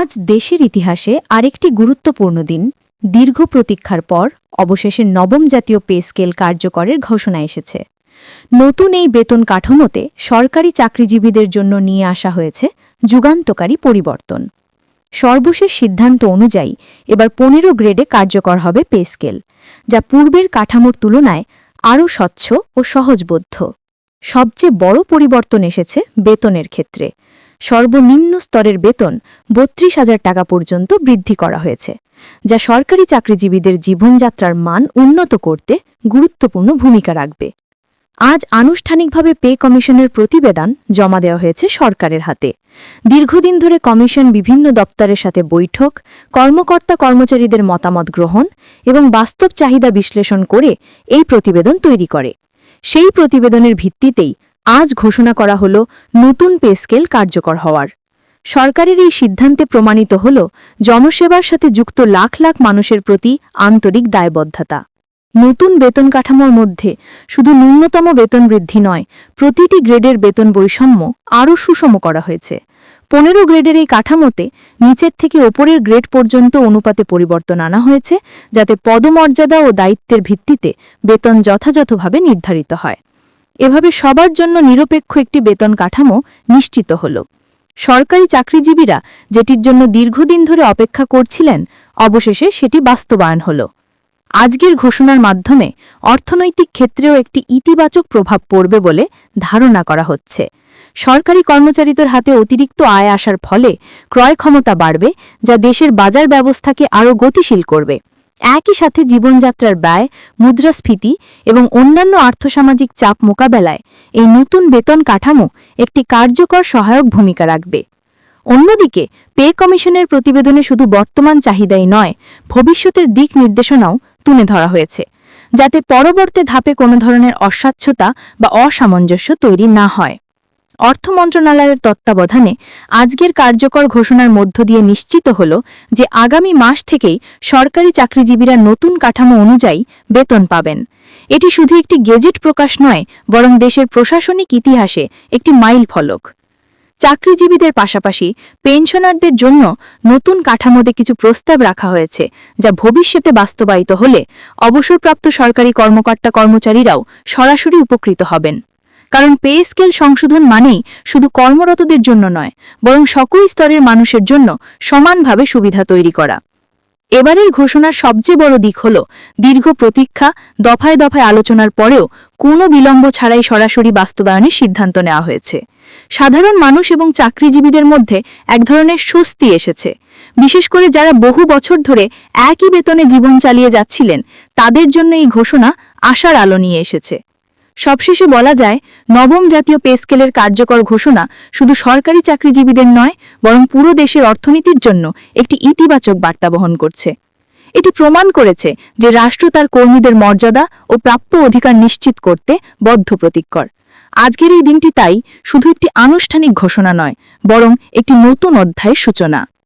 আজ দেশের ইতিহাসে আরেকটি গুরুত্বপূর্ণ দিন। দীর্ঘ প্রতীক্ষার পর অবশেষে নবম জাতীয় পে স্কেল কার্যকরের ঘোষণা এসেছে। নতুন এই বেতন কাঠামোতে সরকারি চাকরিজীবীদের জন্য নিয়ে আসা হয়েছে যুগান্তকারী পরিবর্তন। সর্বশেষ সিদ্ধান্ত অনুযায়ী এবার পনেরো গ্রেডে কার্যকর হবে পে স্কেল, যা পূর্বের কাঠামোর তুলনায় আরও স্বচ্ছ ও সহজবোধ্য। সবচেয়ে বড় পরিবর্তন এসেছে বেতনের ক্ষেত্রে। সর্বনিম্ন স্তরের বেতন বত্রিশ হাজার টাকা পর্যন্ত বৃদ্ধি করা হয়েছে, যা সরকারি চাকরিজীবীদের জীবনযাত্রার মান উন্নত করতে গুরুত্বপূর্ণ ভূমিকা রাখবে। আজ আনুষ্ঠানিকভাবে পে কমিশনের প্রতিবেদন জমা দেওয়া হয়েছে সরকারের হাতে। দীর্ঘদিন ধরে কমিশন বিভিন্ন দপ্তরের সাথে বৈঠক, কর্মকর্তা কর্মচারীদের মতামত গ্রহণ এবং বাস্তব চাহিদা বিশ্লেষণ করে এই প্রতিবেদন তৈরি করে। সেই প্রতিবেদনের ভিত্তিতেই আজ ঘোষণা করা হল নতুন পে স্কেল কার্যকর হওয়ার। সরকারের এই সিদ্ধান্তে প্রমাণিত হল জনসেবার সাথে যুক্ত লাখ লাখ মানুষের প্রতি আন্তরিক দায়বদ্ধতা। নতুন বেতন কাঠামোর মধ্যে শুধু ন্যূনতম বেতন বৃদ্ধি নয়, প্রতিটি গ্রেডের বেতন বৈষম্য আরও সুষম করা হয়েছে। পনেরো গ্রেডের এই কাঠামোতে নিচের থেকে ওপরের গ্রেড পর্যন্ত অনুপাতে পরিবর্তন আনা হয়েছে, যাতে পদমর্যাদা ও দায়িত্বের ভিত্তিতে বেতন যথাযথভাবে নির্ধারিত হয়। এভাবে সবার জন্য নিরপেক্ষ একটি বেতন কাঠামো নিশ্চিত হল। সরকারি চাকরিজীবীরা যেটির জন্য দীর্ঘদিন ধরে অপেক্ষা করছিলেন, অবশেষে সেটি বাস্তবায়ন হল। আজকের ঘোষণার মাধ্যমে অর্থনৈতিক ক্ষেত্রেও একটি ইতিবাচক প্রভাব পড়বে বলে ধারণা করা হচ্ছে। সরকারি কর্মচারীদের হাতে অতিরিক্ত আয় আসার ফলে ক্রয় ক্ষমতা বাড়বে, যা দেশের বাজার ব্যবস্থাকে আরও গতিশীল করবে। একই সাথে জীবনযাত্রার ব্যয়, মুদ্রাস্ফীতি এবং অন্যান্য আর্থসামাজিক চাপ মোকাবেলায় এই নতুন বেতন কাঠামো একটি কার্যকর সহায়ক ভূমিকা রাখবে। অন্যদিকে, পে কমিশনের প্রতিবেদনে শুধু বর্তমান চাহিদাই নয়, ভবিষ্যতের দিক নির্দেশনাও তুলে ধরা হয়েছে, যাতে পরবর্তী ধাপে কোনো ধরনের অস্বচ্ছতা বা অসামঞ্জস্য তৈরি না হয়। অর্থ মন্ত্রণালয়ের তত্ত্বাবধানে আজকের কার্যকর ঘোষণার মধ্য দিয়ে নিশ্চিত হল যে আগামী মাস থেকেই সরকারি চাকরিজীবীরা নতুন কাঠামো অনুযায়ী বেতন পাবেন। এটি শুধু একটি গেজেট প্রকাশ নয়, বরং দেশের প্রশাসনিক ইতিহাসে একটি মাইল ফলক। চাকরিজীবীদের পাশাপাশি পেনশনারদের জন্য নতুন কাঠামোতে কিছু প্রস্তাব রাখা হয়েছে, যা ভবিষ্যতে বাস্তবায়িত হলে অবসরপ্রাপ্ত সরকারি কর্মকর্তা কর্মচারীরাও সরাসরি উপকৃত হবেন। কারণ পে স্কেল সংশোধন মানেই শুধু কর্মরতদের জন্য নয়, বরং সকল স্তরের মানুষের জন্য সমানভাবে সুবিধা তৈরি করা। এবারের ঘোষণার সবচেয়ে বড় দিক হল, দীর্ঘ প্রতীক্ষা, দফায় দফায় আলোচনার পরেও কোনো বিলম্ব ছাড়াই সরাসরি বাস্তবায়নের সিদ্ধান্ত নেওয়া হয়েছে। সাধারণ মানুষ এবং চাকরিজীবীদের মধ্যে এক ধরনের স্বস্তি এসেছে। বিশেষ করে যারা বহু বছর ধরে একই বেতনে জীবন চালিয়ে যাচ্ছিলেন, তাদের জন্য এই ঘোষণা আশার আলো নিয়ে এসেছে। সবশেষে বলা যায়, নবম জাতীয় পে স্কেলের কার্যকর ঘোষণা শুধু সরকারি চাকরিজীবীদের নয়, বরং পুরো দেশের অর্থনীতির জন্য একটি ইতিবাচক বার্তা বহন করছে। এটি প্রমাণ করেছে যে রাষ্ট্র তার কর্মীদের মর্যাদা ও প্রাপ্য অধিকার নিশ্চিত করতে বদ্ধপ্রতিজ্ঞর আজকের এই দিনটি তাই শুধু একটি আনুষ্ঠানিক ঘোষণা নয়, বরং একটি নতুন অধ্যায়ের সূচনা।